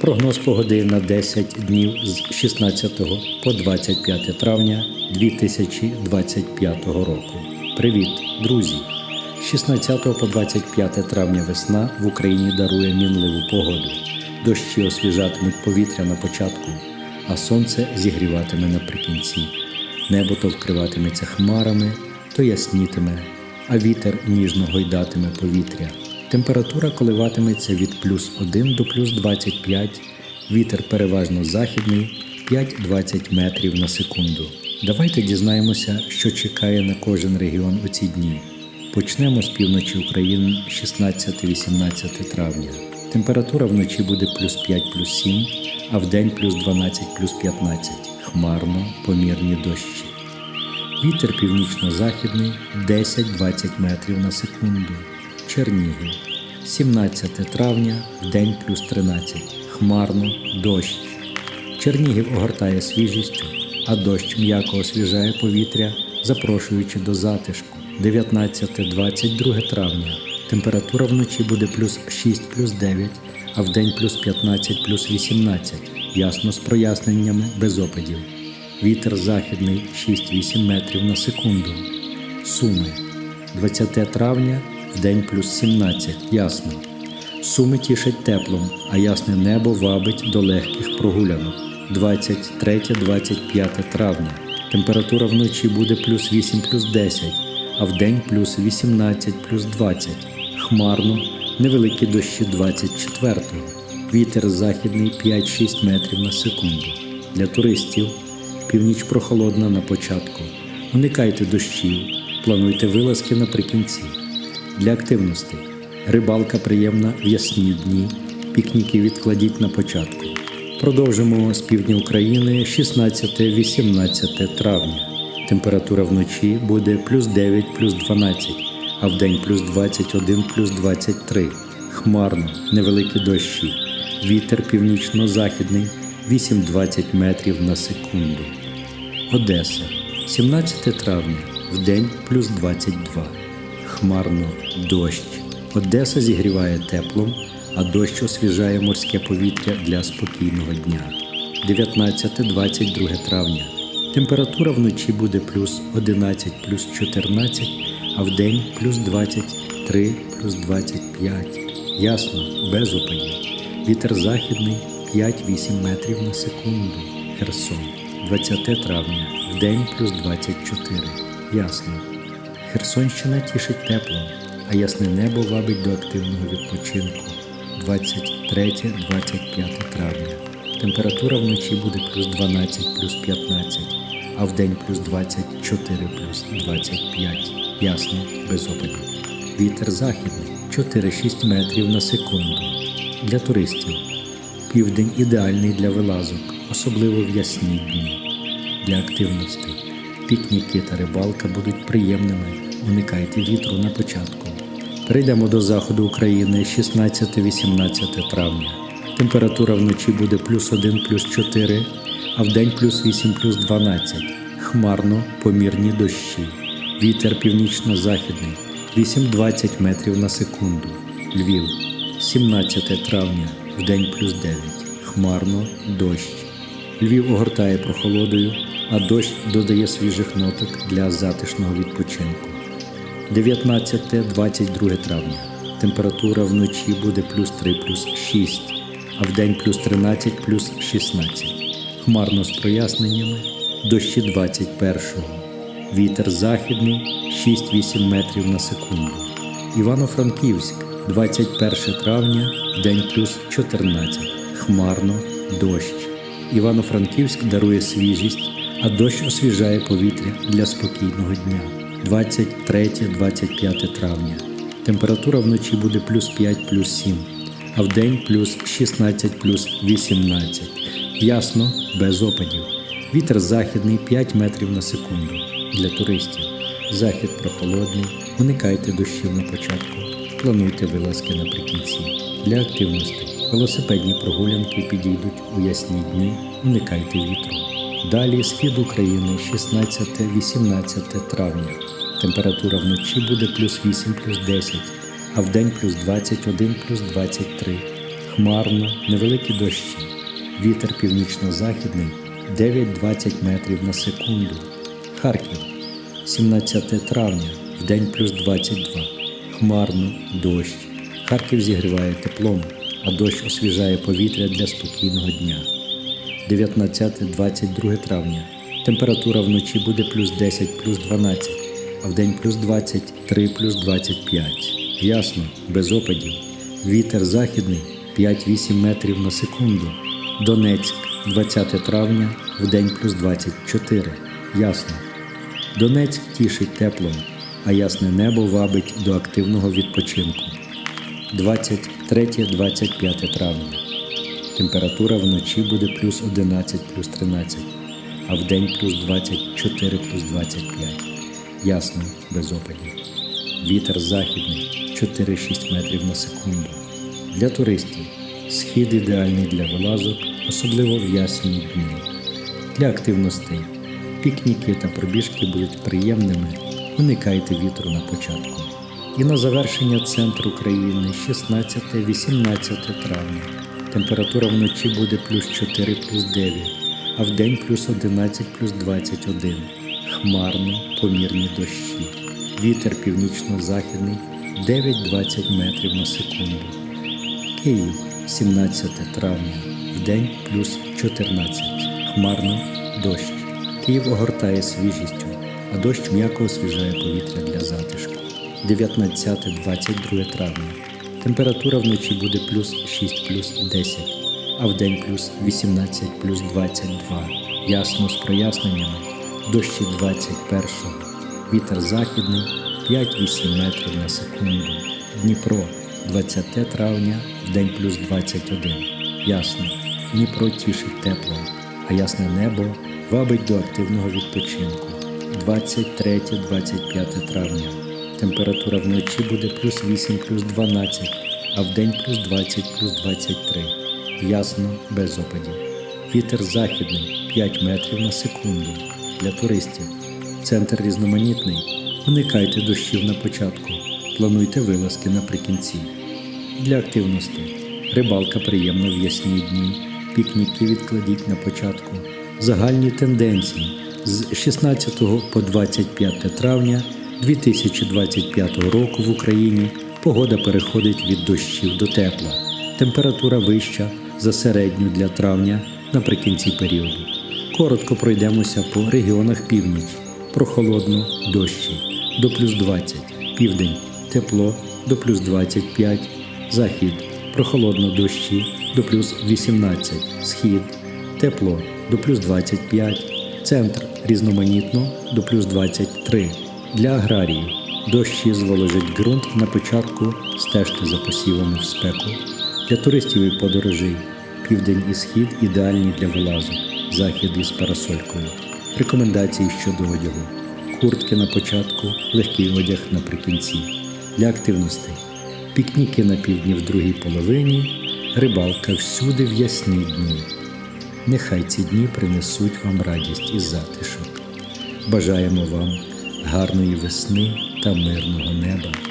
Прогноз погоди на 10 днів з 16 по 25 травня 2025 року. Привіт, друзі! З 16 по 25 травня весна в Україні дарує мінливу погоду. Дощі освіжатимуть повітря на початку, а сонце зігріватиме наприкінці. Небо то вкриватиметься хмарами, то яснітиме, а вітер ніжно гойдатиме повітря. Температура коливатиметься від плюс 1 до плюс 25, вітер переважно західний 5-20 метрів на секунду. Давайте дізнаємося, що чекає на кожен регіон у ці дні. Почнемо з півночі України 16-18 травня. Температура вночі буде плюс 5 плюс 7, а вдень плюс 12 плюс 15. Хмарно, помірні дощі. Вітер північно-західний 10-20 метрів на секунду. Чернігів. 17 травня, день плюс 13. Хмарно, дощ. Чернігів огортає свіжістю, а дощ м'яко освіжає повітря, запрошуючи до затишку. 19-22 травня. Температура вночі буде плюс 6 плюс 9, а вдень плюс 15 плюс 18. Ясно з проясненнями без опадів. Вітер західний 6-8 метрів на секунду. Суми. 20 травня, вдень плюс 17, ясно. Суми тішать теплом, а ясне небо вабить до легких прогулянок. 23-25 травня. Температура вночі буде плюс 8 плюс 10, а вдень плюс 18 плюс 20. Хмарно, невеликі дощі 24-го. Вітер західний 5-6 метрів на секунду. Для туристів північ прохолодна на початку. Уникайте дощів, плануйте вилазки наприкінці. Для активностей рибалка приємна в ясні дні, пікніки відкладіть на початку. Продовжимо з півдня України 16-18 травня. Температура вночі буде плюс 9 плюс 12, а вдень плюс 21 плюс 23. Хмарно, невеликі дощі. Вітер північно-західний 8-20 метрів на секунду. Одеса. 17 травня. Вдень плюс 22. Хмарно дощ. Одеса зігріває теплом, а дощ освіжає морське повітря для спокійного дня. 19-22 травня. Температура вночі буде плюс 11 плюс 14, а вдень плюс 23 плюс 25. Ясно, без опадів. Вітер західний 5-8 метрів на секунду. Херсон. 20 травня. Вдень плюс 24. Ясно. Херсонщина тішить теплом, а ясне небо вабить до активного відпочинку. 23-25 травня. Температура вночі буде плюс 12 плюс 15, а вдень плюс 24 плюс 25. Ясно, без опадів. Вітер західний 4-6 метрів на секунду. Для туристів. Південь ідеальний для вилазок, особливо в ясні дні. Для активностей. Пікніки та рибалка будуть приємними. Уникайте вітру на початку. Перейдемо до заходу України 16-18 травня. Температура вночі буде плюс 1 плюс 4, а вдень плюс 8 плюс 12. Хмарно, помірні дощі. Вітер північно-західний 8-20 метрів на секунду. Львів. 17 травня, вдень плюс 9. Хмарно, дощ. Львів огортає прохолодою, а дощ додає свіжих ноток для затишного відпочинку. 19-22 травня. Температура вночі буде плюс 3 плюс 6, а вдень плюс 13 плюс 16. Хмарно з проясненнями, дощі 21-го. Вітер західний 6-8 метрів на секунду. Івано-Франківськ 21 травня, вдень плюс 14. Хмарно, дощ. Івано-Франківськ дарує свіжість, а дощ освіжає повітря для спокійного дня. 23-25 травня. Температура вночі буде плюс 5 плюс 7, а вдень плюс 16 плюс 18. Ясно, без опадів. Вітер західний 5 метрів на секунду. Для туристів. Захід прохолодний. Уникайте дощів на початку. Плануйте вилазки наприкінці. Для активностей. Велосипедні прогулянки підійдуть у ясні дні. Уникайте вітру. Далі схід України 16-18 травня. Температура вночі буде плюс 8 плюс 10, а вдень плюс 21 плюс 23. хмарно, невеликі дощі. Вітер північно-західний 9-20 метрів на секунду. Харків, 17 травня, в день плюс 22. Хмарно, дощ. Харків зігріває теплом, а дощ освіжає повітря для спокійного дня. 19-22 травня. Температура вночі буде плюс 10, плюс 12, а вдень плюс 23, плюс 25. Ясно, без опадів. Вітер західний 5-8 метрів на секунду. Донецьк, 20 травня, вдень плюс 24. Ясно. Донецьк тішить теплом, а ясне небо вабить до активного відпочинку. 23-25 травня. Температура вночі буде плюс 11, плюс 13, а вдень плюс 24, плюс 25. Ясно, без опадів. Вітер західний 4-6 метрів на секунду. Для туристів схід ідеальний для вилазок, особливо в ясні дні. Для активностей пікніки та пробіжки будуть приємними, уникайте вітру на початку. І на завершення центр України 16-18 травня. Температура вночі буде плюс 4, плюс 9, а вдень плюс 11, плюс 21. Хмарно, помірні дощі. Вітер північно-західний 9-20 метрів на секунду. Київ, 17 травня, вдень плюс 14. Хмарно, дощ. Київ огортає свіжістю, а дощ м'яко освіжає повітря для затишку. 19-22 травня. Температура вночі буде плюс 6, плюс 10, а вдень плюс 18, плюс 22. Ясно з проясненнями. Дощі 21. Вітер західний 5-8 метрів на секунду. Дніпро 20 травня, вдень плюс 21. Ясно. Дніпро тішить тепло, а ясне небо вабить до активного відпочинку. 23-25 травня. Температура вночі буде плюс 8, плюс 12, а вдень плюс 20, плюс 23. Ясно, без опадів. Вітер західний 5 метрів на секунду. Для туристів. Центр різноманітний. Уникайте дощів на початку. Плануйте вилазки наприкінці. Для активності. Рибалка приємна в ясні дні. Пікніки відкладіть на початку. Загальні тенденції з 16 по 25 травня 2025 року в Україні погода переходить від дощів до тепла. Температура вища за середню для травня наприкінці періоду. Коротко пройдемося по регіонах північ. Прохолодно дощі до плюс 20, південь тепло до плюс 25, захід прохолодно дощі до плюс 18, схід тепло до плюс 25, центр різноманітно до плюс 23. Для аграріїв дощі зволожить ґрунт на початку, стежте за посівами в спеку. Для туристів і подорожей південь і схід ідеальні для вилазу, захід із парасолькою. Рекомендації щодо одягу. Куртки на початку, легкий одяг наприкінці. Для активностей. Пікніки на півдні в другій половині, рибалка всюди в ясні дні. Нехай ці дні принесуть вам радість і затишок. Бажаємо вам гарної весни та мирного неба.